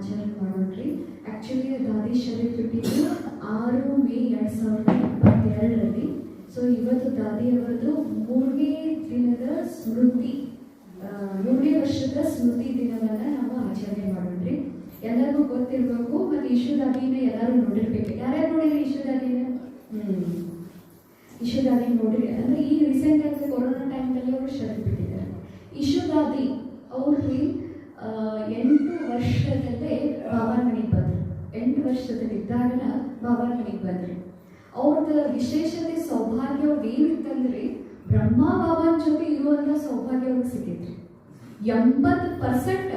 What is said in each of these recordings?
ಆಚರಣೆ ಮಾಡೋಣ್ರಿ ಆ್ಯಕ್ಚುಲಿ ದಾದಿ ಶರೀಫ್ ಹುಟ್ಟಿದ್ದು ಆರು ಮೇ ಎರಡು ಸಾವಿರದ ಇಪ್ಪತ್ತೆರಡರಲ್ಲಿ. ಸೊ ಇವತ್ತು ದಾದಿಯವರದು ಮೂರನೇ ದಿನದ ಸ್ಮೃತಿ ಮೂರನೇ ವರ್ಷದ ಸ್ಮೃತಿ ದಿನವನ್ನ ನಾವು ಆಚರಣೆ ಮಾಡೋಣ್ರಿ ಎಲ್ಲರಿಗೂ ಗೊತ್ತಿರಬೇಕು ಮತ್ತು ಇಶು ದಾದಿನ ಎಲ್ಲರೂ ನೋಡಿರ್ಬೇಕು. ಯಾರ್ಯಾರು ನೋಡಿರಿ ಇಶು ದಾದಿನ? ಹ್ಞೂ ಇಶು ದಾದಿ ನೋಡ್ರಿ. ಅಂದ್ರೆ ಈ ರೀಸೆಂಟ್ ಆಗಿ ಕೊರೋನಾ ಟೈಮ್ನಲ್ಲಿ ಅವರು ಶರೀಫ್ ಬಿಟ್ಟಿದ್ದಾರೆ. ಇಶು ದಾದಿ ಅವ್ರಿಗೆ ಆ, ಎಂಟು ವರ್ಷದಲ್ಲೇ ಬಾಬಾರ್ ಮನೆಗೆ ಬಂದ್ರು. ಎಂಟು ವರ್ಷದಲ್ಲಿದ್ದಾಗ ಬಾಬಾರ್ ಮನೆಗೆ ಬಂದರು. ಅವ್ರದ ವಿಶೇಷತೆ ಸೌಭಾಗ್ಯ ಏನಿತ್ತಂದ್ರೆ ಬ್ರಹ್ಮ ಬಾಬಾನ ಜೊತೆ ಇರುವಂತ ಸೌಭಾಗ್ಯ ಅವ್ರಿಗೆ ಎಂಬತ್ತು ಪರ್ಸೆಂಟ್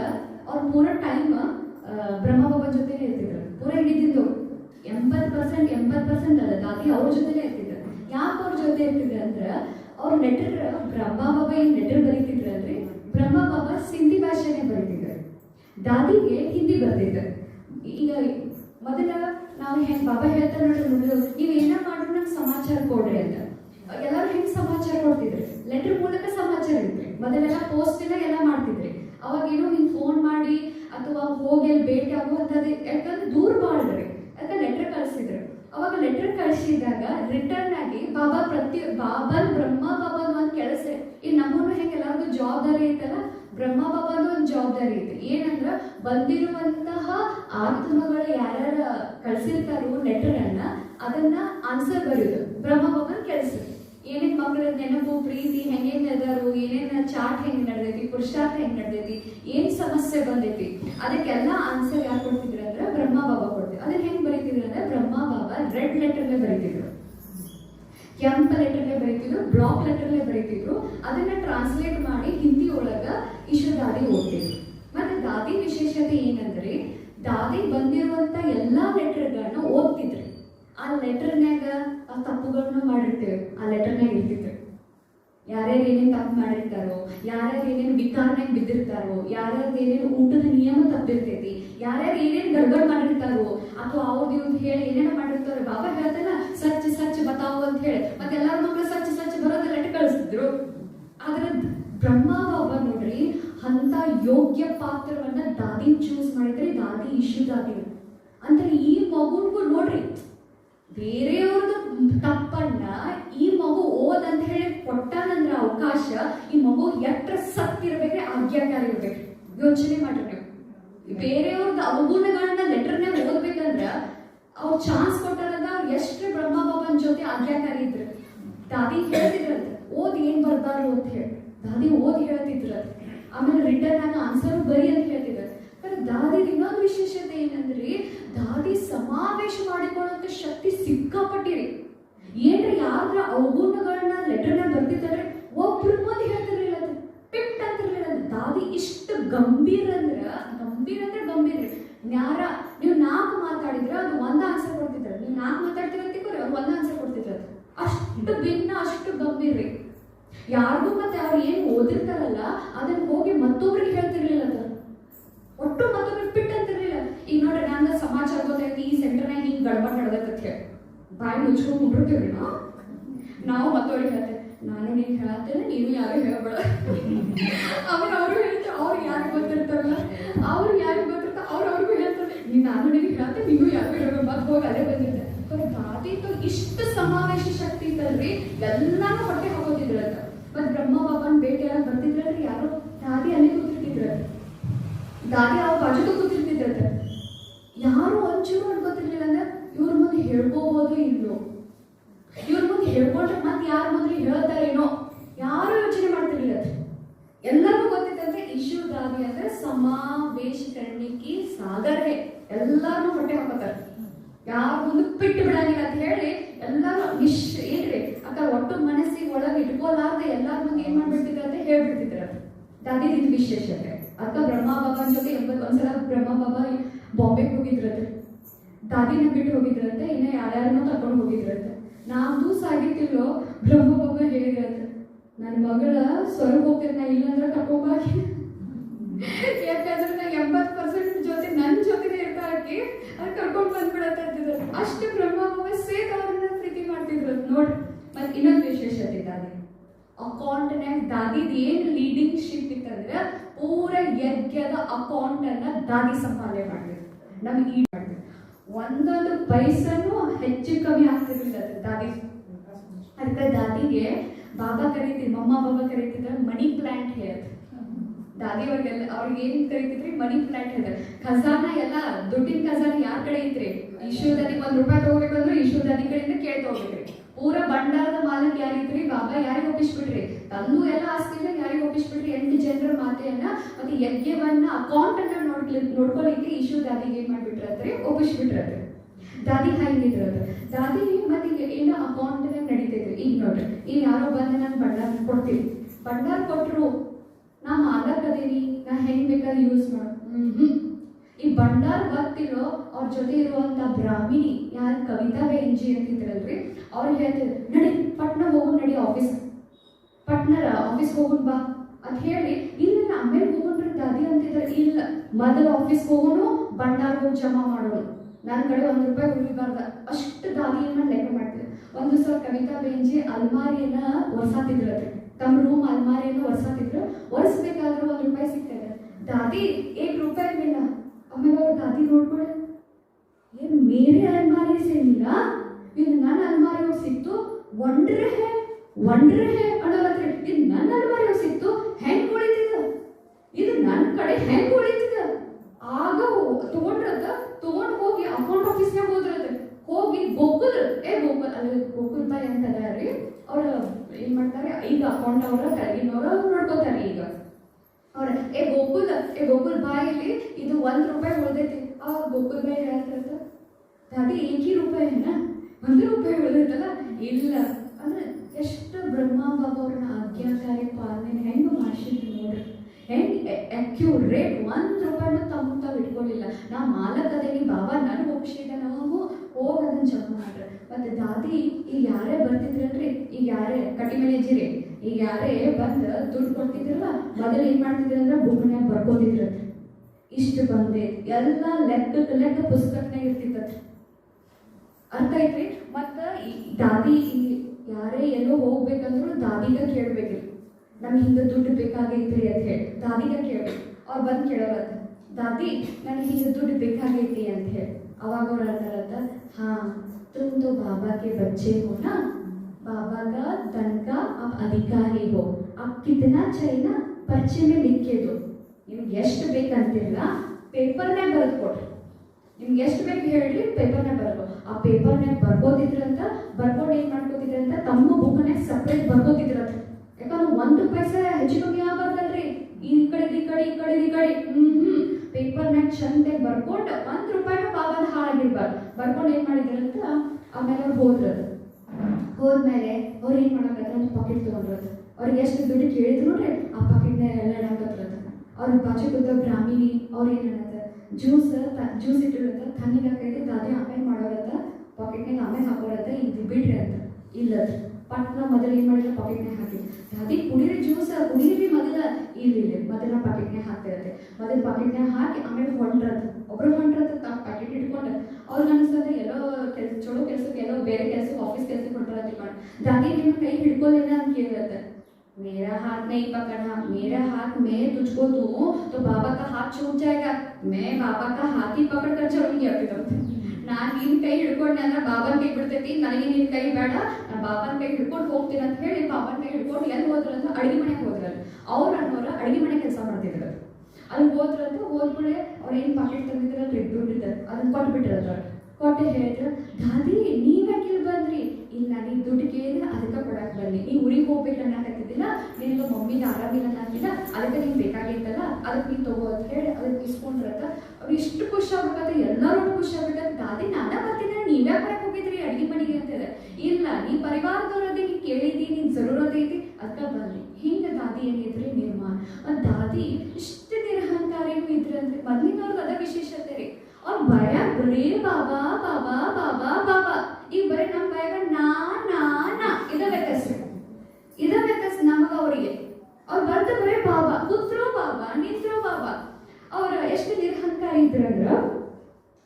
ಅವ್ರ ಪೂರ ಟೈಮ್ ಬ್ರಹ್ಮ ಬಾಬಾ ಜೊತೆನೇ ಇರ್ತಿದ್ರು. ಪೂರ ಹಿಡಿದಿದ್ದು ಎಂಬತ್ತು ಪರ್ಸೆಂಟ್ ಎಂಬತ್ತು ಪರ್ಸೆಂಟ್ ಅಲ್ಲ ದಾದಿ ಅವ್ರ ಜೊತೆನೇ ಇರ್ತಿದ್ರು. ಯಾಕೆ ಅವ್ರ ಜೊತೆ ಇರ್ತಿದ್ರು ಅಂದ್ರೆ, ಅವ್ರ ಲೆಟರ್ ಬ್ರಹ್ಮ ಬಾಬಾ ಏನು ಲೆಟರ್ ಬರೀತಿದ್ರು ಅಂದ್ರೆ, ಬ್ರಹ್ಮ ಬಾಬಾ ಸಿಂಧಿ ಭಾಷೆನೇ ಬರೀತಿದ್ರು. ದಾದಿಗೆ ಹಿಂದಿ ಬರ್ತೈತೆ ಈಗ ಮೊದಲ ನಾವು ಹೆಂಗ್ ಬಾಬಾ ಹೇಳ್ತಾರೆ ನೋಡಿ ಮುಂದೆ ನೀವು ಏನ ಮಾಡ್ರು ನಮ್ಗೆ ಸಮಾಚಾರ ಕೊಡ್ರಿ ಅಂತ. ಎಲ್ಲರೂ ಹೆಂಗ್ ಸಮಾಚಾರ ಕೊಡ್ತಿದ್ರಿ? ಲೆಟರ್ ಮೂಲಕ ಸಮಾಚಾರ ಇದ್ರಿ ಮೊದಲೆಲ್ಲ ಪೋಸ್ಟ್ ಎಲ್ಲ ಮಾಡ್ತಿದ್ರಿ. ಅವಾಗ ಏನೋ ಹಿಂಗ್ ಫೋನ್ ಮಾಡಿ ಅಥವಾ ಹೋಗಿ ಅಲ್ಲಿ ಭೇಟಿ ಆಗುವಂಥದ್ದು ಯಾಕಂದ್ರೆ ದೂರ ಬಾಳ್ರಿ ಯಾಕಂದ್ರೆ ಲೆಟರ್ ಕಳಿಸಿದ್ರು. ಅವಾಗ ಲೆಟರ್ ಕಳಿಸಿದಾಗ ರಿಟರ್ನ್ ಆಗಿ ಬಾಬಾ ಪ್ರತಿ ಬಾಬಾ ಬ್ರಹ್ಮ ಬಾಬಾ ಒಂದು ಕೆಲಸ ಈ ನಮ್ಮನ್ನು ಹೆಂಗೆ ಎಲ್ಲರಿಗೂ ಜವಾಬ್ದಾರಿ ಐತಲ್ಲ? ಬ್ರಹ್ಮ ಬಾಬಾದು ಒಂದು ಜವಾಬ್ದಾರಿ ಇದೆ ಏನಂದ್ರ ಬಂದಿರುವಂತಹ ಆತ್ಮಗಳು ಯಾರ್ಯಾರ ಕಳ್ಸಿರ್ತಾರೋ ಲೆಟರ್ ಅನ್ನ ಅದನ್ನ ಆನ್ಸರ್ ಬರೆಯೋದು ಬ್ರಹ್ಮ ಬಾಬನ್ ಕೆಲಸ ಏನೇನ್ ಮಕ್ಕಳ ನೆನಪು, ಪ್ರೀತಿ, ಹೆಂಗೇನ್ ಅದಾರು ಏನೇನ ಚಾಟ್ ಹೆಂಗ್ ನಡೆದೈತಿ, ಪುರುಷಾರ್ಥ ಹೆಂಗ್ ನಡೆದೈತಿ, ಏನ್ ಸಮಸ್ಯೆ ಬಂದೈತಿ, ಅದಕ್ಕೆಲ್ಲ ಆನ್ಸರ್ ಯಾರು ಕೊಡ್ತಿದ್ರು ಅಂದ್ರೆ ಬ್ರಹ್ಮ ಬಾಬಾ ಕೊಡ್ತಿದ್ರು. ಅದನ್ನ ಹೆಂಗ್ ಬರೀತಿದ್ರು ಅಂದ್ರೆ ಬ್ರಹ್ಮ ಬಾಬಾ ರೆಡ್ ಲೆಟರ್ ಬರೀತಿದ್ರು. ಕೆಂಪ್ ಲೆಟರ್ಲೆ ಬರೀತಿದ್ರು, ಬ್ಲಾಕ್ ಲೆಟರ್ಲೆ ಬರೀತಿದ್ರು. ಅದನ್ನ ಟ್ರಾನ್ಸ್ಲೇಟ್ ಮಾಡಿ ಹಿಂದಿ ಒಳಗ ಇಷ್ಟು ದಾದಿ ಓದ್ತಿದ್ರು ಮತ್ತೆ ದಾದಿ ವಿಶೇಷತೆ ಏನಂದ್ರೆ, ದಾದಿ ಬಂದಿರುವಂತ ಎಲ್ಲಾ ಲೆಟರ್ಗಳನ್ನ ಓದ್ತಿದ್ರು. ಆ ಲೆಟರ್ನ್ಯಾಗ ಆ ತಪ್ಪುಗಳನ್ನ ಮಾಡಿರ್ತೇವೆ ಆ ಲೆಟರ್ನ್ಯಾಗ ಇರ್ತಿದ್ರು. ಯಾರ್ಯಾರು ಏನೇನು ತಪ್ಪು ಮಾಡಿರ್ತಾರೋ, ಯಾರ್ಯಾರು ಏನೇನು ವಿಕಾರನಾಗ ಬಿದ್ದಿರ್ತಾರೋ ಯಾರ್ಯಾರು ಏನೇನು ಊಟದ ನಿಯಮ ತಪ್ಪಿರ್ತೈತಿ, ಯಾರ್ಯಾರು ಏನೇನು ಗಡ್ಬಡ್ ಮಾಡಿರ್ತಾರೋ ಅಥವಾ ಅವ್ರದ್ದು ಇವ್ರು ಹೇಳಿ ಏನೇನೋ ಮಾಡಿರ್ತಾರೆ, ಬಾಬಾ ಹೇಳ್ತಲ್ಲ ಸಚ್ ಸಚ್ ಬತಾವು ಅಂತ ಹೇಳಿ. ಮತ್ತೆ ಎಲ್ಲಾರ ಮಕ್ಕಳು ಸಚ್ ಸಚ್ ಲೆಟ್ ಕಳಿಸಿದ್ರು. ಆದ್ರೆ ಬ್ರಹ್ಮ ಬಾಬಾ ನೋಡ್ರಿ ಅಂತ ಯೋಗ್ಯ ಪಾತ್ರವನ್ನ ದಾದಿ ಚೂಸ್ ಮಾಡಿದ್ರೆ ದಾದಿ ಇಶ್ಯೂ ದಾದಿ. ಅಂದ್ರೆ ಈ ಮಗುನ್ಗೂ ನೋಡ್ರಿ ಬೇರೆಯವ್ರದ್ದು ತಪ್ಪನ್ನ ಈ ಮಗು ಓದ್ ಅಂತ ಹೇಳಿ ಕೊಟ್ಟಾನಂದ್ರ ಅವಕಾಶ, ಈ ಮಗು ಎಟ್ರ ಸತ್ತಿರ್ಬೇಕ್ರೆ, ಆಜ್ಞಾಕಾರಿ ಇರ್ಬೇಕು. ಯೋಚನೆ ಮಾಡ್ರಿ ಬೇರೆಯವ್ರದ್ದು ಅವಗುಣಗಳನ್ನ ಲೆಟರ್ನಾಗ ಓದ್ಬೇಕಂದ್ರ ಅವ್ರು ಚಾನ್ಸ್ ಕೊಟ್ಟಾರದ ಎಷ್ಟು ಬ್ರಹ್ಮ ಬಾಬನ್ ಜೊತೆ ಆಜ್ಞಾಕಾರಿ ಇದ್ರು. ದಾದಿ ಹೇಳ್ತಿದ್ರಂತ, ಓದ್ ಏನ್ ಬರ್ಬಾರ್ದು ಅಂತ ಹೇಳಿ. ದಾದಿ ಓದ್ ಹೇಳ್ತಿದ್ರು ಆಮೇಲೆ ರಿಟರ್ನ್ ಆಗ ಆನ್ಸರ್ ಬರಿ ಅಂತ ಹೇಳ್ತಿದ್ರು ಆದ್ರೆ ದಾದಿ ಇನ್ನೊಂದು ವಿಶೇಷತೆ ಏನಂದ್ರಿ, ದಾದಿ ಸಮಾವೇಶ ಮಾಡಿಕೊಳ್ಳುವಂತ ಶಕ್ತಿ ಸಿಕ್ಕಾಪಟ್ಟಿರಿ. ಏನ್ರಿ ಯಾರ ಅವಗುಣಗಳನ್ನ ಲೆಟರ್ನ ಬರ್ತಿದ್ದಾರೆ ಒಬ್ರು ಮಂದಿ ಹೇಳ್ತಿರ್ಲಿಲ್ಲ ಅದು ಪಿಟ್ ಅಂತಿರ್ಲಿಲ್ಲ ಅದು ದಾದಿ ಇಷ್ಟು ಗಂಭೀರ ಅಂದ್ರ, ಗಂಭೀರ ಅಂದ್ರೆ ಗಂಭೀರ ನ್ಯಾರ, ನೀವು ನಾಲ್ಕು ಮಾತಾಡಿದ್ರೆ ಅದು ಒಂದ್ ಆನ್ಸರ್ ಕೊಡ್ತಿದ್ರು. ನೀವು ನಾಲ್ಕು ಮಾತಾಡ್ತೀರ ಅಂತಿದ್ರೆ ಅವ್ರು ಒಂದ್ ಆನ್ಸರ್ ಕೊಡ್ತಿದ್ರು ಅಷ್ಟು ಭಿನ್ನ, ಅಷ್ಟು ಗಂಭೀರ ರೀ. ಯಾರಿಗೂ ಮತ್ತೆ ಅವ್ರು ಏನ್ ಓದಿರ್ತಾರಲ್ಲ ಅದನ್ನ ಹೋಗಿ ಮತ್ತೊಬ್ರಿಗೆ ಹೇಳ್ತಿರ್ಲಿಲ್ಲ ಅದು. ಒಟ್ಟು ಮತ್ತೊಬ್ರಿಗೆ ಬಿಟ್ಟು ಅಂತಿರ್ಲಿಲ್ಲ. ಈಗ ನೋಡ್ರಿ ನಂಗ ಸಮಾಚಾರ ಗೊತ್ತೈತಿ ಈ ಸೆಂಟರ್ನಾಗ ಹಿಂಗ್ ಗಡ್ಬಡ್ ನಡೆದೈತೆ ಬಾಯಿ ಮುಚ್ಕೊಂಡ್ ಮುಟ್ಟಿರ್ತೀವಿ ನಾವು? ಮತ್ತೊಬ್ರಿಗೆ ಹೇಳ್ತೇವೆ ನಾನು ನೀನು ಹೇಳತ್ತೇನೆ, ನೀನು ಯಾರು ಹೇಳಬೇಡ. ಆಮೇಲೆ ಅವರು ಹೇಳ್ತಾರೆ ಅವ್ರು ಯಾರು ಗೊತ್ತಿರ್ತಾರಲ್ಲ? ಅವ್ರು ಯಾರು ಗೊತ್ತಿರ್ತ, ಅವ್ರು ಅವ್ರಿಗೂ ಹೇಳ್ತಾರೆ, ನೀನು ನಾನು ನಿನಗೆ ಹೇಳತ್ತೆ, ನೀನು ಯಾರು ಹೇಳಬೇಕು ಮತ್ತೆ ಹೋಗಿ ಅಲ್ಲೇ ಬಂದಿರ್ತಾರೆ ದಾದಿತು ಇಷ್ಟು ಸಮಾವೇಶ ಶಕ್ತಿ ಇತ್ತಲ್ರಿ, ಎಲ್ಲಾನು ಹೊಟ್ಟೆ ಅಂತ ಮತ್ತೆ ಬ್ರಹ್ಮ ಬಾಬಾನ್ ಭೇಟಿ ಎಲ್ಲ ಬರ್ತಿದ್ರಲ್ರಿ ಯಾರು ದಾದಿ ಅಲ್ಲಿ ಕೂತಿರ್ತಿದ್ರ ದಾದಿ ಅವ್ರ ಬಾಜುಗೂ ಕೂತಿರ್ತಿದ್ರಂತ. ಯಾರು ಒಂಚೂರು ಅನ್ಕೋತಿರ್ಲಿಲ್ಲ ಅಂದ್ರೆ ಇವ್ರ ಮುಂದೆ ಹೇಳ್ಕೋಬಹುದು ಮುಂದೆ ಹೇಳ್ಕೊಂಡ್ರೆ ಮತ್ತೆ ಯಾರು ಮೊದಲು ಹೇಳ್ತಾರೇನೋ? ಯಾರು ಯೋಚನೆ ಮಾಡ್ತಿರ್ಲಿಲ್ಲ. ಎಲ್ಲರಿಗೂ ಗೊತ್ತಿತ್ತಂದ್ರೆ ಇಶ್ಯೂ ದಾದಿ ಅಂದ್ರೆ ಸಮಾವೇಶೀಕರಣಕ್ಕೆ ಸಾಗರೇ ಎಲ್ಲಾರು ಹೊಟ್ಟೆ ಹಾಕೋತಾರೆ. ಯಾರು ಮುಂದೆ ಬಿಟ್ಟು ಬಿಡಂಗಿಲ್ಲ ಅಂತ ಹೇಳಿ ಎಲ್ಲಾರು ನಿಶ್, ಏನ್ರಿ ಅಕ್ಕ ಒಟ್ಟು ಮನಸ್ಸಿಗೆ ಒಳಗೆ ಇಟ್ಕೋಲಾರ್ದೆ ಎಲ್ಲಾರ ಮುಂದೆ ಏನ್ ಮಾಡ್ಬಿಡ್ತಿದ್ರು ಅಂತ ಹೇಳ್ಬಿಡ್ತಿದ್ರು ದಾದಿ ಇದು ವಿಶೇಷತೆ. ಅಕ್ಕ ಬ್ರಹ್ಮ ಬಾಬಾನ ಜೊತೆ ಎಂಬತ್ತು ಒಂದ್ಸಲ ಬ್ರಹ್ಮ ಬಾಬಾ ಬಾಂಬೆಗೆ ಹೋಗಿದ್ರಂತೆ. ದಾದಿನ ಬಿಟ್ಟು ಹೋಗಿದ್ರಂತೆ, ಇನ್ನ ಯಾರ್ಯಾರನ್ನೂ ಕರ್ಕೊಂಡು ಹೋಗಿದ್ರಂತೆ. ನಾವ್ದು ಸಾಗಿತ್ತಿಲ್ಲೋ ಬ್ರಹ್ಮ ಬಾಬ ಹೇಳಿದ್ರಂತೆ ನನ್ನ ಮಗಳ ಸ್ವರ್ಗ ಹೋಗ್ತಿರ್ ನಾ ಇಲ್ಲಂದ್ರೆ ಕರ್ಕೊಂಬಾಕಿ ಯಾಕಂದ್ರೆ ನಾ ಎಂಬತ್ತು ಪರ್ಸೆಂಟ್ ಜೊತೆ ನನ್ನ ಜೊತೆನೇ ಇರ್ತಾ ಹಾಕಿ ಅದು ಕರ್ಕೊಂಡ್ ಬಂದ್ಬಿಡತ್ತ ಅಷ್ಟು ಬ್ರಹ್ಮ ಬಾಬ ಸೇತ ಅವ್ರನ್ನ ಪ್ರೀತಿ ಮಾಡ್ತಿದ್ರು. ನೋಡ್ರಿ ಮತ್ತೆ ಇನ್ನೊಂದು ವಿಶೇಷತೆ ದಾದಿ ಅಕೌಂಟ್ನ್ಯಾಗ ದಾದಿದ ಏನು ಲೀಡಿಂಗ್ ಶಿಪ್ ಇತ್ತಂದ್ರೆ ಪೂರ ಯಜ್ಞದ ಅಕೌಂಟ್ ಅನ್ನ ದಾದಿ ಸಂಪಾದನೆ ಮಾಡಿದ್ರು ನಮ್ಗೆ ಈ ಒಂದೊಂದು ಪೈಸನು ಹೆಚ್ಚು ಕಮ್ಮಿ ಆಗ್ತಿರ್ಲಿಲ್ಲ ದಾದಿ. ಅದಕ್ಕೆ ದಾದಿಗೆ ಬಾಬಾ ಕರೀತಿದ್ ಮಮ್ಮ ಬಾಬಾ ಕರೀತಿದ್ರ, ಮನಿ ಪ್ಲಾಂಟ್ ಹೇರ್ ದಾದಿ ಅವ್ರಿಗೆಲ್ಲ, ಅವ್ರಿಗೆ ಏನ್ ಕರೀತಿದ್ರಿ? ಮನಿ ಪ್ಲಾಂಟ್ ಹೇರ್ ಖಜಾನ ಎಲ್ಲ ದುಡ್ಡಿನ ಖಜಾನ ಯಾರ ಕಡೆ ಐತ್ರಿ ದಾದಿ ಒಂದ್ ರೂಪಾಯಿ ತಗೋಬೇಕಂದ್ರೆ ಈಶ್ವರದಾದಿ ಕಡೆಯಿಂದ ಕೇಳಿ ತಗೋಬೇಕ್ರಿ ಪೂರ ಬಂಡಾರದ ಮಾಲಕ್ ಯಾರಿದ್ರಿ? ಬಾಬಾ ಯಾರಿಗೆ ಒಪ್ಪಿಸ್ಬಿಟ್ರಿ? ತಂದು ಎಲ್ಲ ಆಸ್ತಿನ ಯಾರಿಗೆ ಒಪ್ಪಿಸ್ಬಿಟ್ರಿ? ಎಂಟು ಜನರ ಮಾತೆಯನ್ನ ಮತ್ತೆ ಯಜ್ಞವನ್ನ ಅಕೌಂಟ್ ಅನ್ನ ನೋಡ್ಲಿ ನೋಡ್ಕೊಳಿಕ್ಕೆ ದಾದಿಗೆ ಏನ್ ಮಾಡ್ಬಿಟ್ರತ್ರಿ ಒಪ್ಪಿಸ್ಬಿಟ್ರತ್ರಿ ದಾದಿ ಹಾಗಿದ್ರದು ದಾದಿ, ಮತ್ತೆ ಈಗ ಏನೋ ಅಕೌಂಟ್ ನಡೀತಿದ್ರಿ ಈಗ ನೋಡ್ರಿ ಈಗ ಯಾರೋ ಬಂದು ನಾನು ಬಂಡಾರ ಕೊಡ್ತೀನಿ ಬಂಡಾರ ಕೊಟ್ಟರು ನಾ ಮಾಲಕ್ ಅದೀನಿ ನಾ ಹೆಂಗ್ ಬೇಕಾದ್ರೆ ಯೂಸ್ ಮಾಡು. ಈ ಭಂಡಾರ ಗೊತ್ತಿರೋ ಅವ್ರ ಜೊತೆ ಇರುವಂತ ಬ್ರಾಹ್ಮಿಣಿ, ಯಾರು ಕವಿತಾ ಬೇಂಜಿ ಅಂತಿದ್ರಲ್ರಿ ಅವ್ರು ಹೇಳ್ತಿದ್ರು, ನಡಿ, ಪಟ್ನ ಹೋಗು, ನಡಿ ಆಫೀಸ್ ಪಟ್ನರ ಆಫೀಸ್ ಹೋಗುನ್ ಬಾ. ಅಂತ ಹೇಳಿ, ಇಲ್ಲ ನಾ ಆಮೇಲೆ ಹೋಗುಣ್ರಿ ದಾದಿ ಅಂತಿದ್ರೆ, ಇಲ್ಲ. ಮೊದಲು ಆಫೀಸ್ಗೆ ಹೋಗೋನು ಹೋಗಿ ಜಮಾ ಮಾಡೋನು ನನ್ನ ಕಡೆ ಒಂದು ರೂಪಾಯಿ ಉಳಿಬಾರ್ದ ಅಷ್ಟು ದಾಗಿಯನ್ನು ಲೆಕ್ಕ ಮಾಡ್ತೀವಿ ಒಂದು ದಿವಸ ಕವಿತಾ ಬೇಂಜಿ ಅಲ್ಮಾರಿಯನ್ನ ಒರ್ಸಾತಿದ್ರು ತಮ್ಮ ರೂಮ್ ಅಲ್ಮಾರಿಯನ್ನ ಒರ್ಸಾತಿದ್ರು. ಒರೆಸ್ಬೇಕಾದ್ರೂ ಒಂದು ರೂಪಾಯಿ ಸಿಗ್ತದೆ ದಾದಿ ಏಕ್ ರೂಪಾಯಿ ಇರಲಿಲ್ಲ ಆಮೇಲೆ ಅವ್ರ ದಾದಿ ನೋಡ್ಕೊಳೆ, ಏನ್ ಮೇರೆ ಅಲ್ಮಾರಿ ಸೇನಿಲ್ಲ ಇದು ನನ್ನ ಅಲ್ಮಾರಿ ಸಿಕ್ತು. ಒಂಡ್ರೆ ಹೇ ಒಂಡ್ರೆ ಹೇ ಅನ್ನೋದ್ರ ಇದು ನನ್ನ ಅಲ್ಮಾರಿ ಸಿಕ್ತು. ಹೆಂಗ್ ಉಳಿತಿದ್ರು ಇದು ನನ್ನ ಕಡೆ ಹೆಂಗ್ ಉಳಿತು ಆಗ ತಗೊಂಡ್ರದ ತಗೊಂಡ್ ಹೋಗಿ ಅಕೌಂಟ್ ಆಫೀಸ್ನಾಗ ಹೋದ್ರತ. ಹೋಗಿ ಗೋಕುಲ್ ಏ ಗೋಕುಲ್ ಅಲ್ಲಿ ಗೋಕುಲ್ ಬಾಯಿ ಅಂತ ರೀ. ಅವ್ರ ಏನ್ ಮಾಡ್ತಾರೆ? ಈಗ ಅಕೌಂಟ್ ಅವರ ಅವ್ರು ನೋಡ್ಕೋತಾರೆ ಈಗ. ಅವ್ರ, ಏ ಗೋಕುಲ್ ಏ ಗೋಕುಲ್ ಇಲ್ಲಿ ಇದು ಒಂದ್ ರೂಪಾಯಿ ಉಳ್ದೈತಿ. ಆ ಗೋಕುಲ್ ಬಾಯಿ ಹೇಳ್ತಿರ್ತ? ದಾದಿ, ಏಕಿ ರೂಪಾಯಿನ? ಒಂದು ರೂಪಾಯಿ ಉಳಿದೈತಲ್ಲ? ಇಲ್ಲ. ಅಂದ್ರೆ ಎಷ್ಟು ಬ್ರಹ್ಮ ಬಾಬಾ ಅವ್ರನ್ನ ಆಜ್ಞಾಕಾರಿ ಪಾಲನೆ ಹೆಂಗ್ ಮಾಡಿಸಿದ್ರು ನೋಡ್ರಿ. ಹೆಂಗ್ ಅಕ್ಯೂರೇಟ್ ಒಂದ್ ತಮ್ಮ ತಾವು ಇಟ್ಕೊಂಡಿಲ್ಲ. ನಾ ಮಾಲಕ್ ಅದೇನಿ ಬಾಬಾ ನನಗೆ ಒಪ್ಪಿಸಿದ ನಾವು ಹೋಗಿ ಅದನ್ನ ಜಪ ಮಾಡ್ರಿ ಮತ್ತೆ ದಾದಿ, ಈಗ ಯಾರೇ ಬರ್ತಿದ್ರಲ್ರಿ ಈಗ ಯಾರೇ ಕಟ್ಟಿ ಜಿರಿ, ಈಗ ಯಾರೇ ಬಂದು ದುಡ್ಡು ಕೊಡ್ತಿದ್ರಲ್ಲ ಮೊದಲು ಏನ್ ಮಾಡ್ತಿದ್ರು ಅಂದ್ರೆ ಬುಕ್ನ್ಯಾಗ ಬರ್ಕೊಂಡಿದ್ರು ಇಷ್ಟು ಬಂದೆ. ಎಲ್ಲ ಲೆಕ್ಕ ಲೆಕ್ಕ ಪುಸ್ತಕನಾಗ ಇರ್ತಿತ್ತತ್ರಿ ಅರ್ಥ ಐತ್ರಿ ಮತ್ತ ದಾದಿ ಯಾರೇ ಎಲ್ಲೋ ಹೋಗ್ಬೇಕಂದ್ರು ದಾದಿಗ ಕೇಳ್ಬೇಕ್ರಿ ನಮ್ಗೆ ಹಿಂದೆ ದುಡ್ಡು ಬೇಕಾಗೈತ್ರಿ ಅಂತ ಹೇಳಿ. ದಾದಿಗ ಕೇಳ್ಬೇಕು. ಅವ್ರು ಬಂದು ಕೇಳೋರತ್ತ ದಾದಿ ನನಗೆ ಹಿಂಗೆ ದುಡ್ಡು ಬೇಕಾಗೈತಿ ಅಂತ ಹೇಳಿ. ಅವಾಗ ಅವ್ರು ಅಂತಾರಂತ ಹಾ ತುಂದು ಬಾಬಾಗೆ ಬಚ್ಚೆ ಹೋನ, ಬಾಬಾಗ ತನಕ ಅಪ್ ಅಧಿಕಾರಿ ಹೋ. ಅಪ್ ಕಿತನ ಚೈನ ಪರ್ಚೆನೆ ಲಿಕ್ಕಿದು ನಿಮ್ಗೆ ಎಷ್ಟು ಬೇಕಂತಿಲ್ಲ ಪೇಪರ್ನೇ ಬರೆದು ಕೊಡ್ರಿ ನಿಮ್ಗೆ ಎಷ್ಟು ಬೇಕು ಹೇಳ್ರಿ ಪೇಪರ್ನೇ ಬರ್ಕೊ ಆ ಪೇಪರ್ನೇ ಬರ್ಬೋದಿದ್ರಂತ ಬರ್ಕೊಂಡು ಏನು ಮಾಡ್ಕೋತಿದ್ರಂತ, ತಮ್ಮ ಬುಕ್ಕನೇ ಸಪ್ರೇಟ್ ಬರ್ಕೋತಿದ್ರಂತ ಯಾಕಂದ್ರೆ ಒಂದು ಪೈಸೆ ಹೆಚ್ಚು ಕಮ್ಮಿ ಆಗ್ಬಾರ್ದಲ್ರಿ. ಈ ಕಡೆ ಈ ಕಡೆ ಈ ಕಡೆ ಈ ಕಡೆ. ಹ್ಮ್ ಹ್ಮ್. ಪೇಪರ್ನಾಗ ಚಂದ ಬರ್ಕೊಂಡು ಒಂದ್ ರೂಪಾಯಿನೂ ಪಾಪದ ಹಾಳಾಗಿರ್ಬಾರ್ದು. ಬರ್ಕೊಂಡು ಏನು ಮಾಡಿದ್ರಂತ ಆಮೇಲೆ ಅವ್ರು ಹೋದ್ರದು. ಹೋದ್ಮೇಲೆ ಅವ್ರು ಏನ್ ಮಾಡಕತ್ರ ಒಂದು ಪಾಕೆಟ್ ತಗೊಂಡ್ರದು. ಅವ್ರಿಗೆ ಎಷ್ಟು ದುಡ್ಡು ಕೇಳಿದ್ರು ನೋಡ್ರಿ, ಆ ಪಾಕೆಟ್ನ ಎಲ್ಲ ಇಡಕತ್ರದ. ಅವ್ರ ಬಾಜು ಕೂತ ಬ್ರಾಹ್ಮಿಣಿ, ಅವ್ರು ಏನ್ ಹೇಳತ್ತ ಜ್ಯೂಸ್ ಜ್ಯೂಸ್ ಇಟ್ಟಿರತ್ತ ತಣ್ಣಗೆ ಹಾಕೈತಿ ದಾದಿ ಆಮೇಲೆ ಮಾಡೋರತ್ತ ಪಾಕೆಟ್ನಾಗ ಆಮೇಲೆ ಹಾಕೋರತ್ತ, ಇದು ಬಿಡ್ರಿ ಅಂತ. ಇಲ್ಲದ ಪಟ್ನ ಮೊದಲು ಏನ್ ಮಾಡಿದ್ರೆ ಪಾಕೆಟ್ನಾಗ ಹಾಕಿ ದಾದಿ ಕುಡೀರಿ ಜ್ಯೂಸ್ ಕುಡೀರಿ ಮೊದಲ ಇಲ್ಲ ಇಲ್ಲ ಮೊದಲ ಪಾಕೆಟ್ನಾಗ ಹಾಕ್ತಿರತ್ತೆ ಮೊದಲ ಪಾಕೆಟ್ನಾಗ ಹಾಕಿ ಆಮೇಲೆ ಹೊಂಟ್ರತ್ತ ಒಬ್ರು ಹೊಂಟ್ರತ್ತ ತಾ ಪ್ಯಾಕೆಟ್ ಇಟ್ಕೊಂಡು ಅವ್ರಿಗೆ ಅನ್ಸ್ತದೆ ಎಲ್ಲೋ ಕೆಲ್ಸ ಚಲೋ ಕೆಲ್ಸಕ್ಕೆ ಎಲ್ಲೋ ಬೇರೆ ಕೆಲ್ಸಕ್ಕೆ ಆಫೀಸ್ ಕೆಲ್ಸಕ್ಕೆ ಹೊಂಟ್ರ ತಿಳ್ಕೊಂಡು ದಾದಿ ನಿಮ್ಮ ಕೈ ಹಿಡ್ಕೊಲೇನ ಅಂತ ಕೇಳತ್ತೆ मेरा हाथ नहीं पकड़ना मेरा हाथ मैं तुझको दूं तो बाबा का हाथ छूट जाएगा मैं बाबा का हाथ ही पकड़ कर चलूंगी अभी तक ನಾನ್ ನಿನ್ ಕೈ ಹಿಡ್ಕೊಂಡೆ ಅಂದ್ರೆ ಬಾಬನ್ ಕೈ ಬಿಡ್ತೈತಿ, ನನಗೆ ನಿನ್ ಕೈ ಬೇಡ ನಾನು ಬಾಬನ್ ಕೈ ಹಿಡ್ಕೊಂಡು ಹೋಗ್ತೀನಿ ಅಂತ ಹೇಳಿ ಬಾಬನ್ ಕೈ ಹಿಡ್ಕೊಂಡು ಎಲ್ಲಿ ಅಂದ್ರೆ ಅಡಿಗೆ ಮನೆಗೆ ಹೋದ್ರಲ್ಲ, ಅವ್ರ ಅನ್ನೋರು ಅಡಿಗೆ ಮನೆ ಕೆಲಸ ಮಾಡ್ತಿದ್ರು. ಅಲ್ಲಿ ಹೋದ್ರಂತ ಹೋದ್ಮೇಲೆ ಅವ್ರು ಏನ್ ಪಾಕೆಟ್ ತಂದಿದ್ರಲ್ಲ ದುಡ್ಡಿದ್ದ ಅದನ್ನ ಕೊಟ್ಬಿಟ್ರದ್ರ ಕೊಟ್ಟೆ ಹೇಳಿದ್ರು ದಾದಿ ನೀವ್ಯಾಕೆ ಇಲ್ಲಿ ಬಂದ್ರಿ? ಇಲ್ಲ ನೀನ್ ದುಡ್ಡು ಕೇಳಿದ್ರೆ ಅದಕ್ಕೆ ಕೊಡಕ್ ಬರ್ಲಿ ನೀ ಊರಿಗೆ ಹೋಗ್ಬೇಕು ಅನ್ನಕತ್ತಿದ್ದಿಲ್ಲ ನೀನು ಮಮ್ಮಿಗೆ ಆರಾಮಿಲ್ಲ ಅನ್ನಂಗಿಲ್ಲ ಅದಕ್ಕೆ ನಿಂಗೆ ಬೇಕಾಗಿತ್ತಲ್ಲ ಅದಕ್ಕೆ ನೀನು ತಗೋ ಅಂತ ಹೇಳಿ ಅದಕ್ಕೆ ಇಸ್ಕೊಂಡ್ರತ್ತ ಅವ್ರು ಇಷ್ಟು ಖುಷಿ ಆಗ್ಬೇಕಾದ್ರೆ ಎಲ್ಲರೂ ಖುಷಿ ಆಗ್ಬೇಕಂತ ದಾದಿ, ನಾನೇ ಬರ್ತೀನಿ. ನೀವೇ ಬರಕ್ ಹೋಗಿದ್ರಿ? ಅಡಿಗೆ ಮನೆಗೆ ಅಂತಿದೆ ಇಲ್ಲ ನೀ ಪರಿವಾರದವ್ರದೇ ನೀ ಕೇಳಿದಿ ನಿನ್ ಜರೂರತ್ ಐತಿ ಅದಕ್ಕೆ ಬನ್ನಿ ಹಿಂಗ ದಾದಿ ಏನಿದ್ರಿ ನಿರ್ಮಾಣ. ಮತ್ ದಾದಿ ಇಷ್ಟು ಇದ್ರಿ ಅಂದ್ರೆ ಮೊದ್ಲಿನವ್ರದ್ದು ಅದ ವಿಶೇಷತೆ ರೀ. ಅವ್ರ ಭಯ ಬರೀ ಬಾಬಾ ಬಾಬಾ ಬಾಬಾ ಬಾಬಾ. ಈಗ ಬರೀ ನಮ್ಮ ಭಯಗ ನಾ ನಾ ನಾ. ಇದ ವ್ಯತ್ಯಾಸ ಇದ ವ್ಯತ್ಯಾಸ ನಮಗ ಅವರಿಗೆ. ಅವ್ರು ಬರ್ದ ಬರೀ ಬಾಬಾ. ಕುತ್ರೋ ಬಾಬಾ, ನಿಂತ್ರೋ ಬಾಬಾ. ಅವರು ಎಷ್ಟು ನಿರಹಂಕಾರ ಇದ್ರ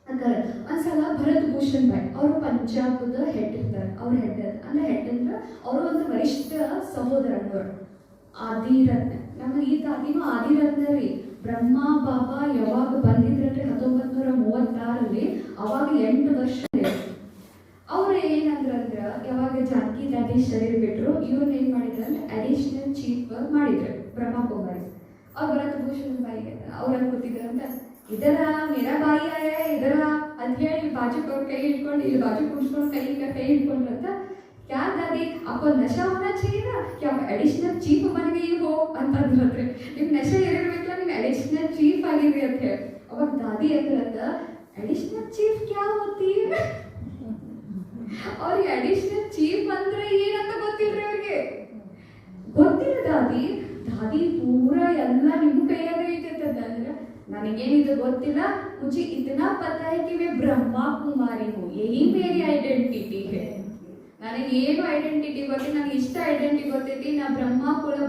ಅಂದ್ರೆ ಒಂದ್ಸಲ ಭರತ್ ಭೂಷಣ್ ಭಾಯ್ ಅವರು ಪಂಜಾಬದ ಹೆಡ್ ಇರ್ತಾರೆ ಅವ್ರ ಹೆಡ್ ಅಂದ್ರೆ ಹೆಡ್ ಅಂದ್ರೆ ಅವರು ಒಂದು ವರಿಷ್ಠ ಸಹೋದರನವರು. ಆದಿರತ್ನ. ನಮ್ಗೆ ಈ ತಾತಿನೂ ಆದಿರತ್ನ ರೀ ಬ್ರಹ್ಮ ಬಾಬಾ ಯಾವಾಗ ಬಂದಿದ್ರಂದ್ರೆ ಹತ್ತೊಂಬತ್ತು ನೂರ ಮೂವತ್ತಾರಲ್ಲಿ, ಅವಾಗ ಎಂಟು ವರ್ಷ ಅವ್ರು ಏನಂದ್ರಂದ್ರ ಯಾವಾಗ ಜಾನಕಿ ದಾದಿ ಶರೀರ ಬಿಟ್ರು ಇವ್ರನ್ನ ಏನ್ ಮಾಡಿದ್ರಂದ್ರೆ ಅಡಿಷನಲ್ ಚೀಫ್ ಮಾಡಿದ್ರು. ಬ್ರಹ್ಮ ಕುಮಾರ್ ಅವ್ರ ಬರೋದು ಭೂಷಣ ಬಾಯಿಗೆ ಅವ್ರಲ್ಲಿ ಕೂತಿದ್ರಂತ ಇದರ ಮೆರ ಬಾಯಿ ಇದರ ಅಂತ ಹೇಳಿ ಬಾಜುಕ್ ಅವ್ರ ಕೈ ಹಿಡ್ಕೊಂಡು, ಇಲ್ಲಿ ಬಾಜು ಕುಡ್ಸ್ಕೊಂಡು ಕೈ ಕೈ ಹಿಡ್ಕೊಂಡ್ರಂತ ಕ್ಯಾ ದಾದಿ ಅಪ್ಪ ನಶಾ ಹೋನ ಚೈನ ಕ್ಯಾ ಅಡಿಷನಲ್ ಚೀಫ್ ಮನೆಗೆ ಹೋ ಹೋ ಅಂತಂದ್ರಂದ್ರೆ ನಿಮ್ ನಶ ಇರಬೇಕಲ್ಲ ನಿಮ್ ಅಡಿಷನಲ್ ಚೀಫ್ ಆಗಿರ್ರಿ ಅಂತ ಹೇಳಿ. ಅವಾಗ ದಾದಿ ಅಂದ್ರಂತ ಅಡಿಷನಲ್ ಚೀಫ್ ಕ್ಯಾ ಓದ್ತೀರ ಅವ್ರಿಗೆ ಅಡಿಷನಲ್ ಚೀಫ್ ಅಂದ್ರೆ ಏನಂತ ಗೊತ್ತಿಲ್ರಿ ಅವ್ರಿಗೆ. ಗೊತ್ತಿಲ್ಲ ದಾದಿ ದಾದಿ ಪೂರ ಎಲ್ಲ ನನಗೇನಿದು ಗೊತ್ತಿಲ್ಲ? ಮುಂಚೆ ಇದನ್ನ ಪತ್ತಾ है ಮೇ ಬ್ರಹ್ಮ ब्रह्मा कुमारी हूँ यही मेरी आइडेंटिटी ನನಗೆ ಏನು ಐಡೆಂಟಿಟಿ ಬಗ್ಗೆ ನನಗೆ ಇಷ್ಟ ಐಡೆಂಟಿಟಿ ಗೊತ್ತೈತಿ, ನಾ ಬ್ರಹ್ಮ